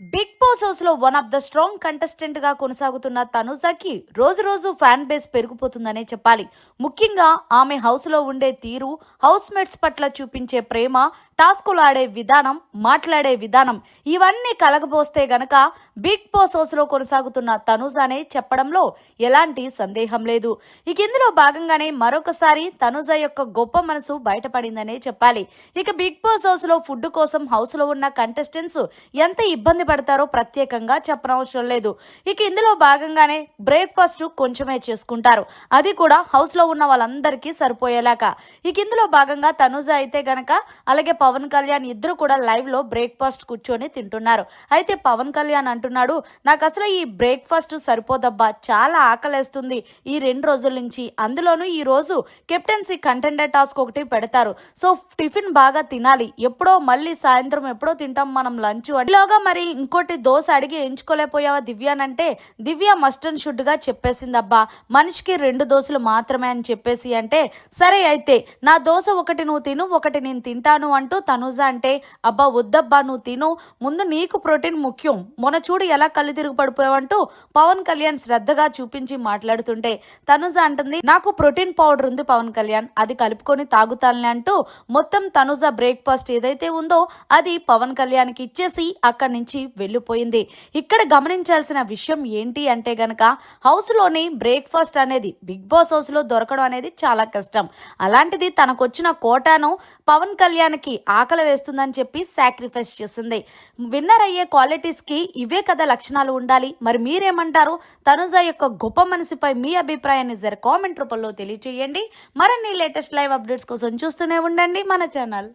Big Boss హౌస్లో one of the strong కంటెస్టెంట్గా కొనసాగుతున్న తనుజాకి రోజు రోజు ఫ్యాన్ బేస్ పెరిగిపోతుందనే చెప్పాలి. ముఖ్యంగా ఆమె హౌస్లో ఉండే తీరు హౌస్ మేట్స్ పట్ల చూపించే ప్రేమ టాస్కులు ఆడే విధానం మాట్లాడే విధానం ఇవన్నీ కలగబోస్తే గనక బిగ్ బాస్ హౌస్లో కొనసాగుతున్న కొనసాగుతున్న తనుజానే చెప్పడంలో ఎలాంటి సందేహం లేదు. ఇక ఇందులో భాగంగానే మరొకసారి తనుజ యొక్క గొప్ప మనసు బయటపడిందనే చెప్పాలి. ఇక బిగ్ బాస్ హౌస్లో ఫుడ్ కోసం హౌస్లో ఉన్న కంటెస్టెంట్స్ ఎంత ఇబ్బంది పడతారో ప్రత్యేకంగా చెప్పనవసరం లేదు. ఇక ఇందులో భాగంగానే బ్రేక్ఫాస్ట్ కొంచెమే చేసుకుంటారు. అది కూడా హౌస్లో ఉన్న వాళ్ళందరికీ సరిపోయేలాగా. ఇక ఇందులో భాగంగా తనుజ అయితే గనక అలాగే పవన్ కళ్యాణ్ ఇద్దరు కూడా లైవ్లో బ్రేక్ఫాస్ట్ కూర్చొని తింటున్నారు. అయితే పవన్ కళ్యాణ్ అంటున్నాడు నాకు అసలు ఈ బ్రేక్ఫాస్ట్ సరిపోదబ్బా చాలా ఆకలేస్తుంది. ఈ రెండు రోజుల నుంచి అందులోనూ ఈ రోజు కెప్టెన్సీ కంటెండర్ టాస్క్ ఒకటి పెడతారు. సో టిఫిన్ బాగా తినాలి. ఎప్పుడో మళ్ళీ సాయంత్రం ఎప్పుడో తింటాం మనం లంచ్ ఇలాగా మరి ఇంకోటి దోశ అడిగి ఎంచుకోలేకపోయావా దివ్యానంటే దివ్య మస్ట్ అండ్ షుడ్గా చెప్పేసిందబ్బా. మనిషికి రెండు దోశలు మాత్రమే అని చెప్పేసి అంటే సరే అయితే నా దోశ ఒకటి నువ్వు తిను ఒకటి నేను తింటాను అంటూ తనుజ అంటే అబ్బా వద్దబ్బా నువ్వు తిను. ముందు నీకు ప్రోటీన్ ముఖ్యం. మొన్న చూడు ఎలా కళ్ళు తిరుగు పడిపోయావంటూ పవన్ కళ్యాణ్ శ్రద్ధగా చూపించి మాట్లాడుతుంటే తనుజ అంటుంది నాకు ప్రోటీన్ పౌడర్ ఉంది పవన్ కళ్యాణ్. అది కలుపుకొని తాగుతానులే అంటూ మొత్తం తనుజ బ్రేక్ఫాస్ట్ ఏదైతే ఉందో అది పవన్ కళ్యాణ్కి ఇచ్చేసి అక్కడి నుంచి వెళ్ళిపోయింది. ఇక్కడ గమనించాల్సిన విషయం ఏంటి అంటే గనక హౌస్లోని బ్రేక్ఫాస్ట్ అనేది బిగ్ బాస్ హౌస్లో దొరకడం అనేది చాలా కష్టం. అలాంటిది తనకొచ్చిన కోటాను పవన్ కళ్యాణ్కి ఆకలి వేస్తుందని చెప్పి సాక్రిఫైస్ చేసింది. విన్నర్ అయ్యే క్వాలిటీస్కి ఇవే కదా లక్షణాలు ఉండాలి. మరి మీరేమంటారు? తనుజ యొక్క గొప్ప మనసుపై మీ అభిప్రాయాన్ని జర కామెంట్ రూపంలో తెలియచేయండి. మరిన్ని లేటెస్ట్ లైవ్ అప్డేట్స్ కోసం చూస్తూనే ఉండండి మన ఛానల్